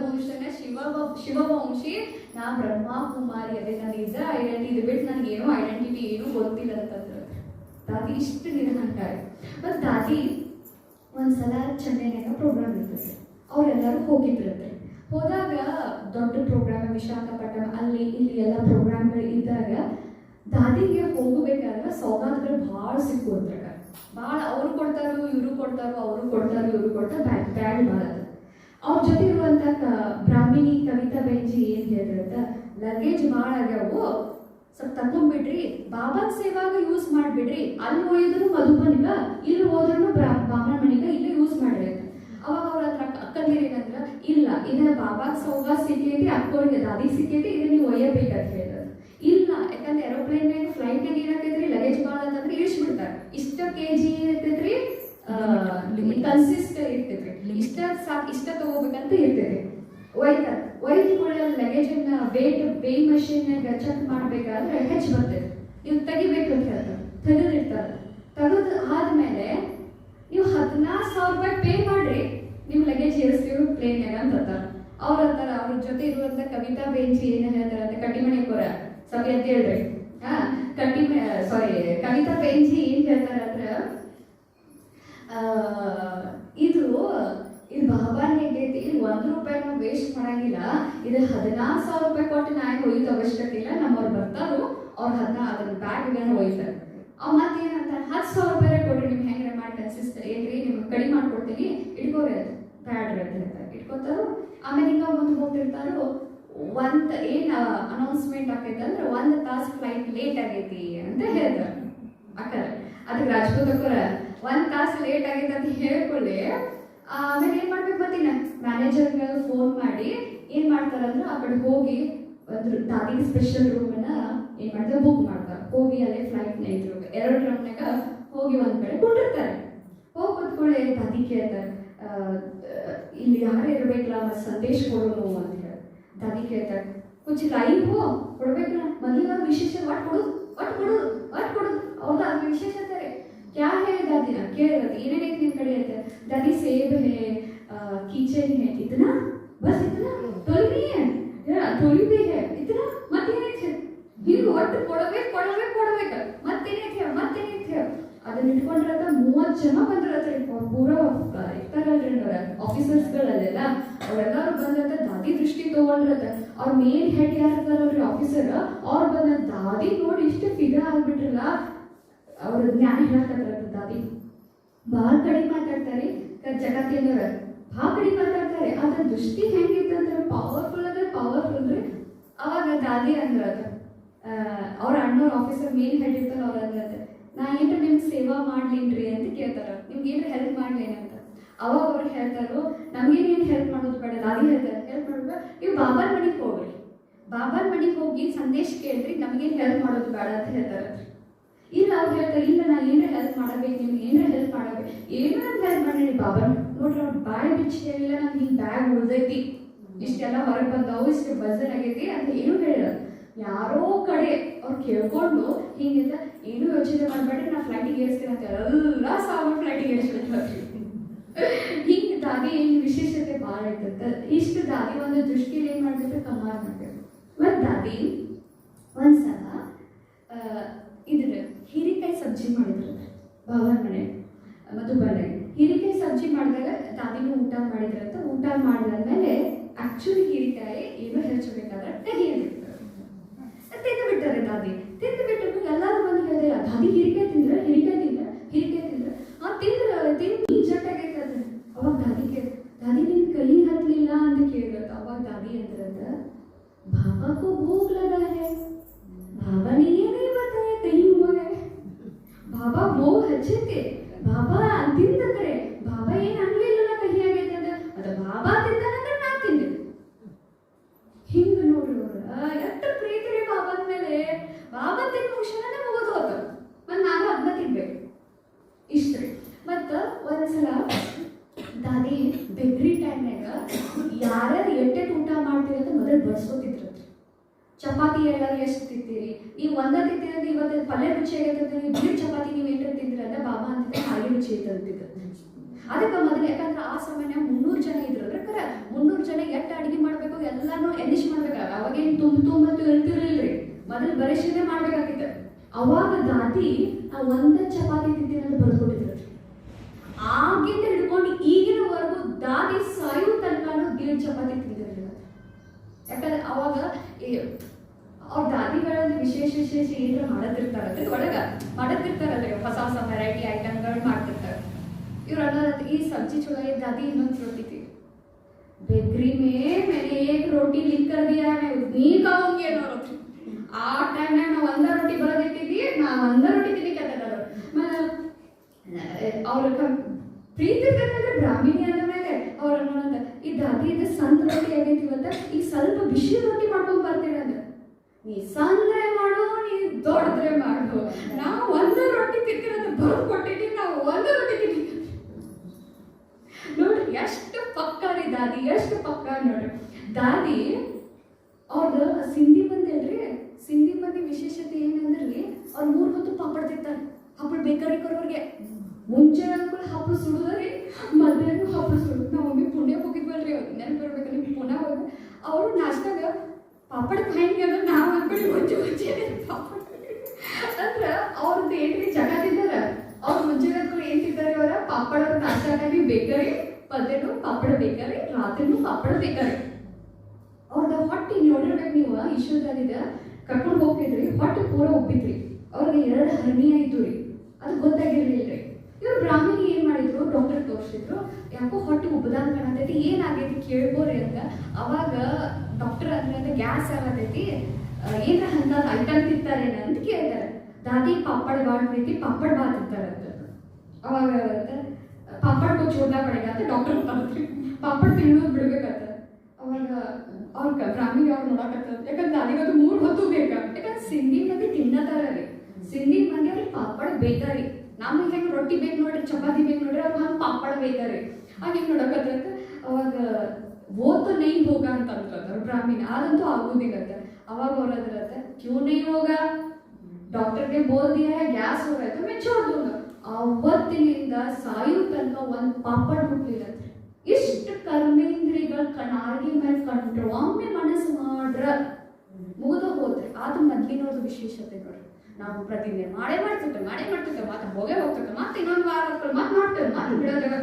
ವಂಶನ ಶಿವ ಶಿವವಂಶಿ, ನಾ ಬ್ರಹ್ಮ ಕುಮಾರಿ ಅದೇ ನನಗೆ ಇದ್ರ ಐಡೆಂಟಿಟಿ ಇದು. ಬಿಟ್ಟು ನನಗೆ ಏನು ಐಡೆಂಟಿಟಿ ಏನು ಗೊತ್ತಿಲ್ಲ ಅಂತಂದ್ರೆ. ದಾದಿ ಇಷ್ಟು ಬಟ್ ಮತ್ತು ದಾದಿ ಒಂದ್ಸಲ ಚೆನ್ನೈನಾಗ ಪ್ರೋಗ್ರಾಮ್ ಇರ್ತದೆ. ಅವರೆಲ್ಲರೂ ಹೋಗಿದ್ರಂತೆ. ಹೋದಾಗ ದೊಡ್ಡ ಪ್ರೋಗ್ರಾಮ್ ವಿಶಾಖಪಟ್ಟಣ, ಅಲ್ಲಿ ಇಲ್ಲಿ ಎಲ್ಲ ಪ್ರೋಗ್ರಾಮ್ಗಳು ಇದ್ದಾಗ ದಾದಿಗೆ ಹೋಗಬೇಕಾದ್ರೆ ಸೌಗಾತಗಳು ಭಾಳ ಸಿಕ್ಕು ಬಹಳ ಭಾಳ ಅವರು ಕೊಡ್ತಾರೋ, ಇವರು ಕೊಡ್ತಾರೋ, ಅವರು ಕೊಡ್ತಾರೋ, ಇವರು ಕೊಡ್ತಾರೆ ಬ್ಯಾಡ್ ಬ್ಯಾಡ್ ಮಾಡೋದು ಅವ್ರ ಜೊತೆ ಇರುವಂತ ಬ್ರಾಹ್ಮಿಣಿ, ಕವಿತಾ ಬೆಂಜಿ ಏನ್ ಹೇಳಿದ್ರಂತ ಲಗೇಜ್ ಭಾಳ ಆಗ್ಯಾವು. ಸ್ವಲ್ಪ ತಕೊಂಡ್ಬಿಡ್ರಿ ಬಾಬಾ ಸೇವಾಗ ಯೂಸ್ ಮಾಡ್ಬಿಡ್ರಿ. ಅಲ್ಲಿ ಹೋಯಿದ್ರು ಮಧುಬನಿಗ, ಇಲ್ಲಿ ಹೋದ್ರು ಬಾಮನ ಮನಿಗ ಇಲ್ಲಿ ಯೂಸ್ ಮಾಡ್ರಿ ಅವಾಗ ಅವ್ರ ಹತ್ರ ಅಕ್ಕಂದಿರ ಏನಂದ್ರ ಇಲ್ಲ ಇದನ್ನ ಬಾಬಾ ಸೌಗ ಸಿಕ್ಕೈತಿ ಅಕ್ಕೋಳಿಗೆ ದಾದಿ ಸಿಕ್ಕೈತಿ ಇದನ್ನ ನೀವು ಒಯ್ಯಬೇಕಂತ ಹೇಳಿದ್ರು. ಇಲ್ಲ ಯಾಕಂದ್ರೆ ಏರೋಪ್ಲೇನ್ ಫ್ಲೈಟ್ ಏನಾಗ್ತೈತ್ರಿ? ಲಗೇಜ್ ಬಾಳ ಅಂತಂದ್ರೆ ಇಳಿಸ್ಬಿಡ್ತಾರೆ. ಇಷ್ಟ ಕೆ ಜಿ ಇರ್ತೈತ್ರಿ. ಕನ್ಸಿಸ್ಟ್ ಇರ್ತೈತ್ರಿ. ಇಷ್ಟ ಸಾಕ್ ಇಷ್ಟ ತಗೋಬೇಕಂತ ಇರ್ತೈತಿ ಒಯ್ತಾರೆ. ಒಯ್ದು ಕೂಡ ಲಗೇಜ್ ಅನ್ನ ವೇಟ್ ವೇಯ್ ಮಷೀನ್ ಚೆಕ್ ಮಾಡ್ಬೇಕಾದ್ರೆ ಹೆಚ್ಚು ಬರ್ತೈತಿ. ನೀವು ತೆಗಿಬೇಕು ಅಂತ ಹೇಳ್ತಾರೆ. ತೆಗೆದಿರ್ತಾರೆ ತೆಗೆದು ಆದ್ಮೇಲೆ ನೀವು ಹದಿನಾರು ಸಾವಿರ ರೂಪಾಯಿ ಪೇ ಮಾಡ್ರಿ. ನಿಮ್ ಲಗೇಜ್ ಏರಿಸ್ತೀವಿ ಪ್ಲೇನ್ ಅಂತ ಅಂತಾರೆ ಅವ್ರ ಅಂತಾರ ಅವ್ರ ಜೊತೆ ಇರುವಂತ ಕವಿತಾ ಬೇಂಚಿ ಏನ್ ಹೇಳ್ತಾರ ಅಂತ ಕಟ್ಟಿಮಣಿ ಕೋರ. ಸಭೆ ಅಂತ ಹೇಳ್ರಿ. ಹಾ ಕಟ್ಟಿ ಸಾರಿ ಕವಿತಾ ಬೇಂಚಿ ಏನ್ ಹೇಳ್ತಾರ ಅಂದ್ರೆ ಇದು ಇದು ಬಾಬಾ ಹೇಗೈತಿ ಇದು ಒಂದ್ ರೂಪಾಯಿ ನಾವು ವೇಸ್ಟ್ ಮಾಡಂಗಿಲ್ಲ. ಇದು ಹದಿನಾರು ಸಾವಿರ ರೂಪಾಯಿ ಕೊಟ್ಟು ನಾ ಒಯ್ದ ಅವಶ್ಯಕತೆ ಇಲ್ಲ. ನಮ್ಮವ್ರು ಬರ್ತಾರು, ಅವ್ರು ಅದನ್ನ ಬ್ಯಾಗ್ಗಳನ್ನ ಒಯ್ತಾರೆ ಅವ್ ಮತ್ತೇನಂತ, ಹತ್ತು ಸಾವಿರ ರೂಪಾಯಿ ಕೊಡ್ರಿ, ನಿಮ್ಗೆ ಹೆಂಗ್ರೆ ಮಾಡಿ ಕನ್ಸಿಸ್ತಾರೆ ಏನ್ರಿ, ನಿಮ್ಗೆ ಕಡಿಮೆ ಮಾಡ್ಕೊಡ್ತೀನಿ. ಇಟ್ಕೋರಿ ಅದು. ಬ್ಯಾಡ್ರಿ ಅಂತ ಇಟ್ಕೋತಾರೋ ಈಗ ಮುಂದೆ ಹೋಗ್ತಿರ್ತಾರೋ ಒಂದ್ ಏನು ಅನೌನ್ಸ್ಮೆಂಟ್ ಆಕೈತೆ ಅಂದ್ರೆ ಒಂದ್ ತಾಸು ಫ್ಲೈಟ್ ಲೇಟ್ ಆಗೈತಿ ಅಂತ ಹೇಳ್ತಾರೆ. ಅಕ್ಕರ ಅದಕ್ಕೆ ರಾಜ್ಪೂತ್ ಅಕ್ಕರ ಒಂದ್ ತಾಸು ಲೇಟ್ ಆಗೈತೆ ಅಂತ ಹೇಳ್ಕೊಳ್ಳಿ ಆಮೇಲೆ ಏನು ಮಾಡ್ಬೇಕು ಮತ್ತಿನ ಮ್ಯಾನೇಜರ್ಗೆ ಫೋನ್ ಮಾಡಿ ಏನು ಮಾಡ್ತಾರಂದ್ರೆ ಆ ಕಡೆ ಹೋಗಿ ಒಂದು ದಾದಿಗೆ ಸ್ಪೆಷಲ್ ರೂಮನ್ನ ಏನು ಮಾಡ್ತಾರೆ? ಬುಕ್ ಮಾಡ್ತಾರೆ. ಹೋಗಿ ಅಲ್ಲೇ ಫ್ಲೈಟ್ ಇದ್ರು ಎರಡು ರೂಮ್ನಾಗ ಹೋಗಿ ಒಂದು ಕಡೆ ಕೊಟ್ಟಿರ್ತಾರೆ ಹೋಗಿ ಕೂತ್ಕೊಳ್ಳಿ ದಾದಿ ಕೇಳ್ತಾರೆ. ಇಲ್ಲಿ ಯಾರು ಇರಬೇಕಲ್ಲ ಸಂದೇಶ ಕೊಡೋನು ಅಂತ ಹೇಳಿ. ದಾದಿ ಕೇಳ್ತಾಳೆ ಕುಚ್ ಹೋ ಕೊಡ್ಬೇಕಲ್ಲ ಮೊದಲಿನ ವಿಶೇಷ ಒಟ್ ಕೊಡು ಒಟ್ ಕೊಡು ಒಟ್ ಕೊಡು ಅವ್ರನ್ನ ಅದು ವಿಶೇಷತೆ ಕ್ಯಾ ಹೇ ದಾದಿ? ನಾನು ಕೇಳಿರೋದು ಏನೇನೈತೆ ನಿಮ್ಮ ಕಡೆ? ಅಂತ ದಾದಿ, ಸೇಬ್ ಹೇ ಕಿಚನ್ ಹೇ ಇದನ್ನ, ಬಸ್ ಇತನಾ ತೊಲ್ಮಿ ಹೇ ತೊಲಿಬಿ ಹೇ ಇತನಾ ಮತ್ತೇನೈತೆ ಒಟ್ಟು ಕೊಡಬೇಕು ಕೊಡಬೇಕು ಕೊಡಬೇಕು. ಮತ್ತೇನೈತೆ ಮತ್ತೇನೈತೆ ಅದನ್ನ ಇಟ್ಕೊಂಡ್ರತ ಮೂವತ್ತು ಜನ ಬಂದಿರತ್ರಿ ಪೂರ ಇರ್ತಾರಲ್ರಿ ಆಫೀಸರ್ಸ್ಗಳಲ್ಲೆಲ್ಲ ಅವರೆಲ್ಲರೂ ಬಂದಂತ ದಾದಿ ದೃಷ್ಟಿ ತಗೊಂಡ್ರತ ಅವ್ರ ಮೇನ್ ಹೆಡ್ ಯಾರು ಆಫೀಸರ್ ಅವ್ರು ಬಂದ ದಾದಿ ನೋಡಿ ಇಷ್ಟು ಫಿಗರ್ ಆಗ್ಬಿಟ್ರಲ್ಲ, ಅವ್ರ ಜ್ಞಾನ ಹೇಳ್ತಾರ ದಾದಿ. ಭಾಳ ಕಡಿಮೆ ಮಾತಾಡ್ತಾರೆ ಜಗತ್ತಿನವ್ರ. ಭಾಳ ಕಡಿಮೆ ಮಾತಾಡ್ತಾರೆ ಅದ್ರ ದೃಷ್ಟಿ ಹೆಂಗಿತ್ತಂದ್ರೆ ಪವರ್ಫುಲ್ ಅಂದ್ರೆ ಪವರ್ಫುಲ್ ರೀ. ಅವಾಗ ದಾದಿ ಅಂದ್ರ ಅದು. ಅವ್ರ ಅಣ್ಣವ್ರ ಆಫೀಸರ್ ಮೇನ್ ಹೆಡ್ ಇರ್ತಾರ ಅವ್ರ ನಾ ಏನ್ರ ನಿಮ್ಗೆ ಸೇವಾ ಮಾಡ್ಲಿನ್ರಿ ಅಂತ ಕೇಳ್ತಾರ. ನಿಮ್ಗೆ ಏನ್ರ ಹೆಲ್ಪ್ ಮಾಡ್ಲೇನ ಅಂತ. ಅವಾಗ ಅವ್ರು ಹೇಳ್ತಾರೋ ನಮ್ಗೇನೇನು ಹೆಲ್ಪ್ ಮಾಡೋದು ಬೇಡ ದಾದಿ ಹೇಳ್ತಾರೆ ಹೆಲ್ಪ್ ಮಾಡೋದು ನೀವು ಬಾಬಾನ್ ಮನೆಗೆ ಹೋಗ್ರಿ. ಬಾಬಾನ್ ಮನೆಗೆ ಹೋಗಿ ಸಂದೇಶ ಕೇಳ್ರಿ, ನಮಗೇನು ಹೆಲ್ಪ್ ಮಾಡೋದು ಬೇಡ ಅಂತ ಹೇಳ್ತಾರೆ. ಇಲ್ಲ, ಅವ್ರು ಹೇಳ್ತಾರೆ, ಇಲ್ಲ ನಾ ಏನಾರ ಹೆಲ್ಪ್ ಮಾಡಬೇಕು ನಿಮ್ಗೆ ಏನಾರ ಹೆಲ್ಪ್ ಮಾಡಬೇಕು. ಏನೋ ಹೆಲ್ಪ್ ಮಾಡಿ ಬಾಬಾ ನೋಡ್ರಿ, ಅವ್ರು ಬಾಯಿ ಬಿಚ್ಚಿ ಹೇಳಿಲ್ಲ ನಮ್ಗೆ ಹಿಂಗೆ ಬ್ಯಾಗ್ ಉಳ್ದೈತಿ. ಇಷ್ಟೆಲ್ಲ ಹೊರಗೆ ಬಂದವು, ಇಷ್ಟು ಬಜರ್ ಆಗೈತಿ ಅಂತ ಏನು ಹೇಳಿಲ್ಲ. ಕಡೆ ಅವ್ರು ಕೇಳ್ಕೊಂಡು ಹಿಂಗಿಂದ ಏನು ಯೋಚನೆ ಮಾಡಬೇಡ್ರಿ, ನಾ ಫ್ಲೈಟಿಗೆ ಏರಿಸ್ತೀನಿ ಅಂತ ಎಲ್ಲ ಸಾವು ಫ್ಲೈಟಿಗೆ ಏರಿಸ್ಬಿಟ್ಟು ಹಿಂಗೆ ದಾದಿ ವಿಶೇಷತೆ ಭಾಳ ಐತಂತ ಇಷ್ಟು ದಾದಿ ಒಂದು ದೃಷ್ಟಿಲಿ ಏನು ಮಾಡ್ಬೇಕು ಕಮಾರ್ ಮಾಡಬೇಕು. ಒಂದು ದಾದಿ ಒಂದ್ಸಲ ಇದರ ಹೀರೆಕಾಯಿ ಸಬ್ಜಿ ಮಾಡಿದ್ರು ಬಾಬಾನ ಮನೆ ಮತ್ತು ಮಧುಬಾಲೆ. ಹೀರಿಕಾಯಿ ಸಬ್ಜಿ ಮಾಡಿದಾಗ ದಾದಿನೂ ಊಟ ಮಾಡಿದ್ರಂತ, ಊಟ ಮಾಡಿದ್ಮೇಲೆ ಆ್ಯಕ್ಚುಲಿ ಹೀರಿಕಾಯಿ ಏನು ಹೆಚ್ಚಬೇಕಾದ್ರೆ ತೆಗಿಯಬೇಕು. ತಿಂದು ಬಿಡ್ತಾರೆ ದಾದಿ ತಿಂದು ಬಿಟ್ಟು ಎಲ್ಲರೂ ಬಂದು ಹೇಳಿದೆ ದಾದಿ ಹಿರಿಕಾಯಿ ತಿಂದ್ರೆ ಹಿರಿಕಾಯಿ ತಿಂದ್ರೆ ಹಿರಿಕಾಯಿ ತಿಂದ್ರೆ ಆ ತಿಂದ್ರ ತಿಂದು ಈ ಜೊತೆಗೆ ಅವಾಗ ದಾದಿ ಕೇಳಿದ ದಾದಿ ನಿನ್ ಕೈ ಹತ್ತಲಿಲ್ಲ ಅಂತ ಕೇಳಿದ್ರು ಅವಾಗ ದಾದಿ ಅಂತಂದ भावा को भूख लगा है भावा ने ये नहीं बताया कहीं हुआ है भावा वो अच्छे थे भावा ತಿಂತೀರಿ. ನೀವು ಒಂದೇ ತಿಂತೀರಿ ಇವತ್ತು ಪಲ್ಯ ರುಚಿ ಆಗೈತೆ ನೀವು ಬಿಳಿ ಚಪಾತಿ ನೀವು ತಿಂತೀರಿ ಅಂದ್ರೆ ಬಾಬಾ ಅಂತಿದ್ರೆ ಹಾಗೆ ರುಚಿ ಐತೆ ಅಂತಿದ್ದ ಅದಕ್ಕೆ ಮೊದಲು ಯಾಕಂದ್ರೆ ಆ ಸಮಯ ಮುನ್ನೂರು ಜನ ಇದ್ರಲ್ಲ ಕರ, ಮುನ್ನೂರು ಜನ ಎಟ್ಟ ಅಡಿಗೆ ಮಾಡ್ಬೇಕು ಎಲ್ಲಾನು ಎನಿಶ್ ಮಾಡ್ಬೇಕಾಗ ಅವಾಗೇನು ತುಂಬ ತುಂಬತ್ತು ಇರ್ತಿರ್ಲಿಲ್ರಿ ಮೊದಲು ಬರಿಸಿದ್ರೆ ಮಾಡ್ಬೇಕಾಗಿತ್ತು. ಅವಾಗ ದಾದಿ ಆ ಒಂದೇ ಚಪಾತಿ ತಿಂತೀನಿ ಅಂತ ಬರ್ಕೊಟ್ಟಿದ್ರು ಆಗಿಂದ ಹಿಡ್ಕೊಂಡು ಈಗಿನವರೆಗೂ ದಾದಿ ಸಾಯೋ ತನಕ ಗಿಲ್ ಚಪಾತಿ ತಿಂದಿರಲಿಲ್ಲ ಯಾಕಂದ್ರೆ ಅವಾಗ ಈ ಅವ್ರ ದಾದಿಗಳಲ್ಲಿ ವಿಶೇಷ ವಿಶೇಷ ಏನಾರ ಮಾಡತಿರ್ತಾರಲ್ರಿ ಒಳಗ ಮಾಡತಿರ್ತಾರಲ್ರಿ ಹೊಸ ಹೊಸ ವೆರೈಟಿ ಐಟಮ್ಗಳು ಮಾಡ್ತಿರ್ತಾರೆ ಇವ್ರು ಅನ್ನೋದು ಈ ಸಬ್ಜಿ ಚಲೋ है दादी ಇನ್ನೊಂದು रोटी थी बेकरी में मैंने एक रोटी लिख कर दिया है मैं उतनी ही खाऊंगी ಅನ್ನೋರು ಆ ಟೈಮ್ ನಾವು ಒಂದ ರೊಟ್ಟಿ ಬರೋದಿಟ್ಟಿದ್ವಿ ನಾ ಒಂದ ರೊಟ್ಟಿ ತಿನ್ನಿಕ್ಕೆ ಅವ್ರ ಪ್ರೀತಿ ಇರ್ತೈತಲ್ರಿ ಬ್ರಾಹ್ಮಿಣಿ ಅಂದ ಮೇಲೆ ಅವ್ರ ಅನ್ನೋದಂತ ಈ ದಾದಿ ಇದು ಸಣ್ಣ ರೊಟ್ಟಿ ಆಗೈತಿ ಇವತ್ತ ಈ ಸ್ವಲ್ಪ ಬಿಸಿ ರೊಟ್ಟಿ ಮಾಡ್ಕೊಂಡ್ ಬರ್ತೀರ ಅಂದ್ರೆ ನೀ ಸಂದ್ರೆ ಮಾಡು, ನೀ ದೊಡ್ಡದ್ರೆ ಮಾಡು. ನಾವು ಒಂದು ರೊಟ್ಟಿ ತಿಂತಿರೋದು ಬರ್ದು ಕೊಟ್ಟಿದ್ದೀವಿ ನಾವು ಒಂದು ರೊಟ್ಟಿ ತಿಂತೀವಿ. ನೋಡ್ರಿ, ಎಷ್ಟು ಪಕ್ಕ ರೀ ದಾದಿ, ಎಷ್ಟು ಪಕ್ಕ ನೋಡ್ರಿ. ದಾದಿ ಅವ್ರದ್ದು ಸಿಂಧಿ ಬಂದಿಲ್ರಿ ಸಿಂಧಿ ಮಂದಿ ವಿಶೇಷತೆ ಏನಂದ್ರೆ ರೀ ಅವ್ರು ಮೂರು ಹೊತ್ತು ಪಾಪಡ್ ತಿಂತಾರೆ. ಹಪ್ಪಳ ಬೇಕರಿ ಕರೋರಿಗೆ. ಮುಂಚೆ ಅಂದ್ಕೊಂಡು ಹಪ್ಪಳ ಸುಡುದ್ರಿ ಮಧ್ಯಾಹ್ನ ಹಪ್ಪಳ ಸುಡುದು. ನಾವು ಒಮ್ಮೆ ಪುಣ್ಯ ಹೋಗಿದ್ವಲ್ರಿ ನೆನಪು ಬರ್ಬೇಕು ನಿಮ್ಗೆ ಪುನಃ ಹೋಗಿ ಅವರು ನಾಷ್ಟಾಗ ಪಾಪಡ್ ಹೆಂಗೆ ಅಂದ್ರೆ ನಾವು ಅಂದ್ಕೊಂಡು ಮುಂಚೆ ಮುಂಚೆ ಪಾಪಡ್ ಅಂದ್ರೆ ಅವ್ರದ್ದು ಏನ್ರಿ ಜಗ ತಿಂದಾರ? ಅವ್ರು ಮುಂಚೆ ಅಂದ್ಕೊಂಡು ಏನ್ ತಿಂತಾರೆ ಅವರ ಪಾಪಡ ನಾಷ್ಟಾಗಿ ಬೇಕರಿ, ಪದ್ಯನು ಪಾಪಡ ಬೇಕರಿ, ರಾತ್ರಿನೂ ಪಾಪಡ ಬೇಕರಿ. ಅವ್ರದ ಹೊಟ್ಟೆ ನೋಡಿರ್ಬೇಕು ನೀವು ಈಶ್ವರದಾಗಿದ್ದ ಕರ್ಕೊಂಡು ಹೋಗ್ತಿದ್ರಿ, ಹೊಟ್ಟೆ ಪೂರ ಒಬ್ಬಿದ್ರಿ ಅವ್ರಿಗೆ ಎರಡು ಹನಿ ಆಯ್ತು ರೀ. ಅದು ಗೊತ್ತಾಗಿರ್ಲಿಲ್ಲ ರೀ ಇವ್ರು ಬ್ರಾಹ್ಮಣಿ ಏನ್ ಮಾಡಿದ್ರು? ಡಾಕ್ಟರ್ ತೋರಿಸಿದ್ರು, ಯಾಕೋ ಹೊಟ್ಟೆ ಉಪದಾನ ಕಾಣತೈತಿ ಏನಾಗೈತಿ ಕೇಳ್ಬೋರಿ ಅಂತ. ಅವಾಗ ಡಾಕ್ಟರ್ ಅಂದ್ರೆ ಗ್ಯಾಸ್ ಆಗತೈತಿ ಏನ ಅಂತ ಐಟಮ್ ತಿಂತಾರೆ ಅಂತ ಕೇಳ್ತಾರೆ. ದಾದಿ ಪಾಪಡ್ ಪ್ರೀತಿ, ಪಾಪಡ್ ಅಂತ ಅವಾಗ ಪಾಪಡ್ ಕೋ ಕಡೆಗೆ ಅಂತ ಡಾಕ್ಟರ್ ಬರ್ತ್ರಿ ಪಾಪಡ್ ತಿನ್ನೋದು ಬಿಡ್ಬೇಕಂತ. ಅವಾಗ ಅವ್ರ ಬ್ರಾಹ್ಮಿ ಅವ್ರು ನೋಡಕತ್ತ ಯಾಕಂದ್ರೆ ನನಗದು ಮೂರ್ ಹೊತ್ತು ಬೇಕ. ಯಾಕಂದ್ರೆ ಸಿಂಧಿ ಮಂದಿ ತಿನ್ನತಾರ ರೀ ಸಿಂಧಿ ಮಂದಿ ಅವ್ರಿಗೆ ಪಾಪಡ್ ಬೇಕಾರಿ ನಮಗೆ ಹೆಂಗ್ ರೊಟ್ಟಿ ಬೇಕು ನೋಡ್ರಿ, ಚಪಾತಿ ಬೇಕು ನೋಡ್ರಿ, ಅವ್ರು ಹಂಗೆ ಪಾಪಡ್ ಬೇಕಾರಿ ಹೆಂಗ್ ಅವಾಗ ಓದ್ ನೈ ಹೋಗ ಅಂತ ಅಂದ್ರ ಬ್ರಾಹ್ಮಣ ಅದಂತೂ ಆಗುದಿಲ್ಲ ಅಂತ ಅವಾಗ ಅವ್ರ ಅದ್ರತ್ತ ಕ್ಯೂ ನೈ ಹೋಗ डॉक्टर ने बोल दिया है गैस हो रहा है तो मैं छोड़ दूंगा ಅವತ್ತಿನಿಂದ ಸಾಯೋ ತನಕ ಒಂದು ಪಾಪಡ್ ಮುಟ್ಲಿಲ್ಲ ಇಷ್ಟು ಕರ್ಮೇಂದ್ರಿಗಳ ಕಣಾಗಿ ಮೇಲೆ ಕಂಡ್ರು ಒಮ್ಮೆ ಮನಸ್ಸು ಮಾಡ್ರ ಮುಗಿದ ಹೋದ್ರೆ ಅದು ಮೊದ್ಲಿನವ್ರದ್ದು ವಿಶೇಷತೆ ನೋಡ್ರಿ ನಾವು ಪ್ರತಿದಿನ ಮಾಡೇ ಮಾಡ್ತಿರ್ತೇವೆ ಮಾಡೇ ಮಾಡ್ತಿರ್ತೇವೆ ಮತ್ತೆ ಹೋಗೇ ಹೋಗ್ತೇವೆ ಮತ್ತೆ ಇನ್ನೊಂದು ವಾರ ಹೋಗ್ತೇವೆ ಮತ್ತೆ ಮಾಡ್ತೇವೆ ಮತ್ತೆ ಬಿಡೋದಾಗ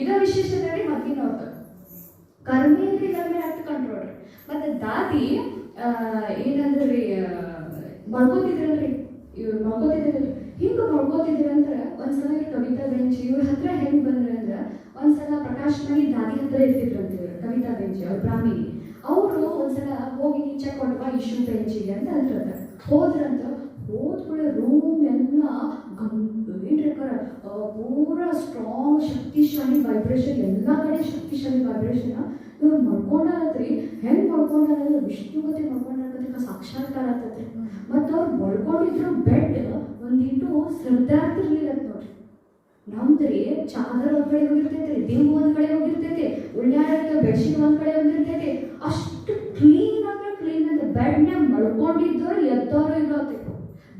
ಇದ ವಿಶೇಷತೆ ರೀ ಮೊದ್ಲಿನವ್ರದ್ದು ಕರ್ಮೇಂದ್ರಿಗಳ ಮೇಲೆ ಅಷ್ಟು ಕಂಟ್ರೋಲ್ ರೀ ಮತ್ತೆ ದಾದಿ ಏನಂದ್ರಿ ಮಳ್ಕೋತಿದ್ರಲ್ರಿ ಇವ್ರು ಮಳ್ಕೋತಿದ್ರಲ್ರಿ ಹಿಂಗ ಮಳ್ಕೋತಿದ್ರಂದ್ರ ಒಂದ್ಸಲ ಕವಿತಾ ಬೆಂಚಿ ಇವ್ರ ಹತ್ರ ಹೆಂಗ್ ಬಂದ್ರಿ ಅಂದ್ರ ಒಂದ್ಸಲ ಪ್ರಕಾಶ್ ಮನಿ ದಾದಿ ಹತ್ರ ಇರ್ತಿದ್ರಂತ ಇವ್ರು ಕವಿತಾ ಬೆಂಚಿ ಅವ್ರ ಬ್ರಾಹ್ಮಿಣಿ ಅವರು ಒಂದ್ಸಲ ಹೋಗಿ ಚೆಕ್ ಕೊಡುವ ಇಶ್ಯೂ ಬೆಂಚಿಗೆ ಅಂತ ಅಂದ್ರ ಹೋದ್ರಂತ ಹೋದ್ಕೊಳ್ಳೆ ರೂಮ್ ಎಲ್ಲ ಗಂ ಏನ್ರಿ ಅಕ್ಕಾರ, ಆ, ಪೂರ ಸ್ಟ್ರಾಂಗ್ ಶಕ್ತಿಶಾಲಿ ವೈಬ್ರೇಷನ್ ಎಲ್ಲ ಕಡೆ ಶಕ್ತಿಶಾಲಿ ವೈಬ್ರೇಷನ್ ಇವ್ರು ಮಲ್ಕೊಂಡಾರತ್ರಿ ಹೆಂಗ್ ಮಲ್ಕೊಂಡಾರ ವಿಷ್ಣುವತಿ ಮಲ್ಕೊಂಡಾರದಕ್ಕೆ ಸಾಕ್ಷಾತ್ಕಾರ ಆತತ್ರಿ ಮತ್ತು ಅವ್ರು ಮಲ್ಕೊಂಡಿದ್ರು ಬೆಡ್ ಒಂದಿಟ್ಟು ಸರಿದಾಗ್ತಿರ್ಲಿಲ್ಲ ನೋಡ್ರಿ. ನಮ್ದ್ರಿ ಚಾದರ ಒಂದ್ ಕಡೆ ಹೋಗಿರ್ತೈತಿ ದಿಂಬು ಒಂದ್ ಕಡೆ ಹೋಗಿರ್ತೈತಿ ಉಳ್ಳಾಡಕ್ಕೆ ಬೆಡ್ಶೀಟ್ ಒಂದ್ ಕಡೆ ಹೋಗಿರ್ತೈತಿ ಅಷ್ಟು ಕ್ಲೀನ್ ಅಂದ್ರೆ ಕ್ಲೀನ್ ಅಂದ್ರೆ ಬೆಡ್ನ್ಯಾಗ ಮಲ್ಕೊಂಡಿದ್ದವ್ರು ಎದ್ದವ್ರು ಇರೋತಿ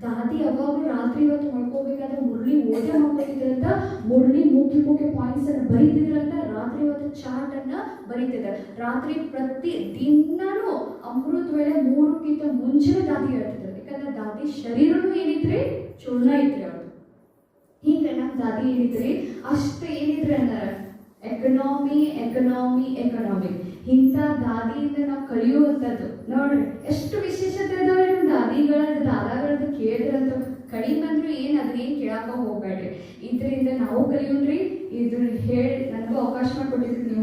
ದಾದಿ ಯಾವಾಗ ರಾತ್ರಿ ಇವತ್ತು ಮಲ್ಕೋಬೇಕಾದ್ರೆ ಮುರಳಿ ಓದೆ ಮಾಡ್ಕೊಂಡಿದ್ರಂತ ಮುರಳಿ ಮುಖ್ಯ ಮುಖ್ಯ ಪಾಯಿಂಟ್ಸ್ ಅನ್ನ ಬರೀತಿದ್ರಂತ ರಾತ್ರಿ ಇವತ್ತು ಚಾರ್ಟ್ ಅನ್ನ ಬರೀತಿದ್ದಾರೆ ರಾತ್ರಿ ಪ್ರತಿ ದಿನಾನು ಅಮೃತ ವೇಳೆ ಮೂರಕ್ಕಿಂತ ಮುಂಚೆ ದಾದಿ ಹೇಳ್ತಿದ್ರು. ಯಾಕಂದ್ರೆ ದಾದಿ ಶರೀರನು ಏನಿದ್ರಿ ಚೂರ್ಣ ಇದ್ರಿ ಅವ್ರು ಹೀಗೆ ನಮ್ಮ ದಾದಿ ಏನಿದ್ರಿ ಅಷ್ಟು ಏನಿದ್ರಿ ಅಂದ್ರೆ? ಎಕನಾಮಿ ಎಕನಾಮಿ ಎಕನಾಮಿ ಇಂಥ ದಾದಿಯಿಂದ ನಾವು ಕಲಿಯುವಂಥದ್ದು ನೋಡ್ರಿ ಎಷ್ಟು ವಿಶೇಷತೆ ಅದಾವೆ ನಮ್ಮ ದಾದಿಗಳದ್ದು ದಾದಾಗಳದ್ದು ಕೇಳಿದ್ರಂತ ಕಡಿಮೆ ಅಂದ್ರೂ ಏನು ಅದನ್ನೇನು ಕೇಳಾಕ ಹೋಗ್ಬೇಡ್ರಿ. ಇದರಿಂದ ನಾವು ಕಲಿಯೋಣ್ರಿ. ಇದ್ರ ಹೇಳಿ, ನನಗೂ ಅವಕಾಶ ಮಾಡಿಕೊಟ್ಟಿದ್ರಿ